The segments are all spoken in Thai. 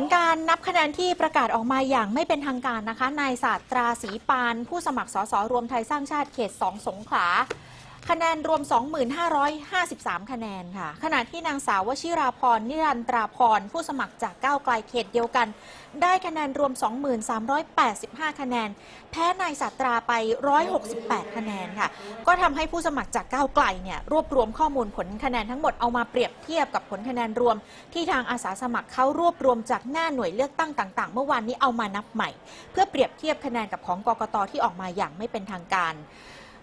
ลการนับคะแนนที่ประกาศออกมาอย่างไม่เป็นทางการนะคะ นายศาสตราศรีปาน ผู้สมัครสสรวมไทยสร้างชาติเขต 2 สงขลา คะแนนรวม 2553 คะแนนค่ะ ขณะที่นางสาววชิราพร นิรันตราพร ผู้สมัครจากก้าวไกลเขตเดียวกัน ได้คะแนนรวม 2385 คะแนน แพ้นายศาสตราไป 168 คะแนนค่ะ ก็ทำให้ผู้สมัครจากก้าวไกลเนี่ยรวบรวมข้อมูลผลคะแนนทั้งหมดเอามาเปรียบเทียบกับผลคะแนนรวม ที่ทางอาสาสมัครเขารวบรวมจากหน้าหน่วยเลือกตั้งต่าง ๆ เมื่อวานนี้เอามานับใหม่ เพื่อเปรียบเทียบคะแนนกับของกกตที่ออกมาอย่างไม่เป็นทางการ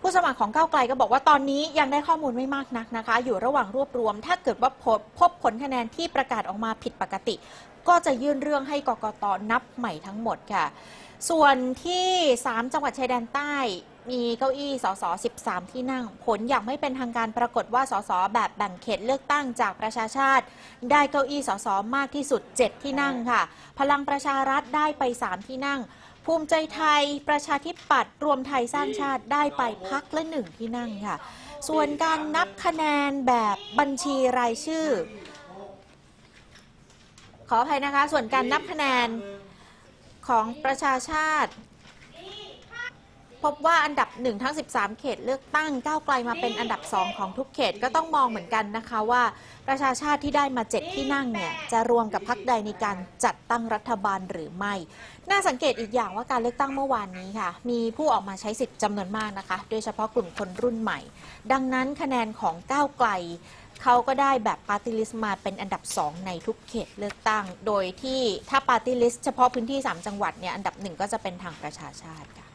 ผู้สมัครของก้าวไกลก็บอกว่าตอนนี้ยังได้ข้อมูลไม่มากนักนะคะ อยู่ระหว่างรวบรวม ถ้าเกิดว่าพบพบผลคะแนนที่ประกาศออกมาผิดปกติ ก็จะยื่นเรื่องให้กกตนับใหม่ทั้งหมดค่ะ ส่วนที่ 3 จังหวัดชายแดนใต้มีเก้าอี้สส 13 ที่นั่ง ผลอย่างไม่เป็นทางการปรากฏว่าสส แบบแบ่งเขตเลือกตั้งจากประชาชาติ ได้เก้าอี้สส มากที่สุด 7 ที่นั่งค่ะ พลังประชารัฐได้ไป 3 ที่นั่ง ภูมิใจไทยประชาธิปัตย์รวมไทยสร้างชาติได้ไปพักละหนึ่งที่นั่งค่ะ ส่วนการนับคะแนนแบบบัญชีรายชื่อ ขออภัยนะคะ ส่วนการนับคะแนนของประชาชาติ พบว่าอันดับ 1 ทั้ง 13 เขตเลือกตั้งก้าวไกลมาเป็นอันดับ 2 ของทุกเขตก็ต้องมองเหมือนกันนะคะว่า ประชาชาติที่ได้มา 7 ที่นั่งเนี่ยจะรวมกับพักใดในการจัดตั้งรัฐบาลหรือไม่ น่าสังเกตอีกอย่างว่าการเลือกตั้งเมื่อวานนี้ค่ะ มีผู้ออกมาใช้สิทธิ์จำนวนมากนะคะ โดยเฉพาะกลุ่มคนรุ่นใหม่ ดังนั้นคะแนนของก้าวไกลเขาก็ได้แบบปาร์ตี้ลิสต์มาเป็นอันดับ 2 ในทุกเขตเลือกตั้ง โดยที่ถ้าปาร์ตี้ลิสต์เฉพาะพื้นที่ 3 จังหวัดเนี่ยอันดับหนึ่งก็จะเป็นทางประชาชาติค่ะ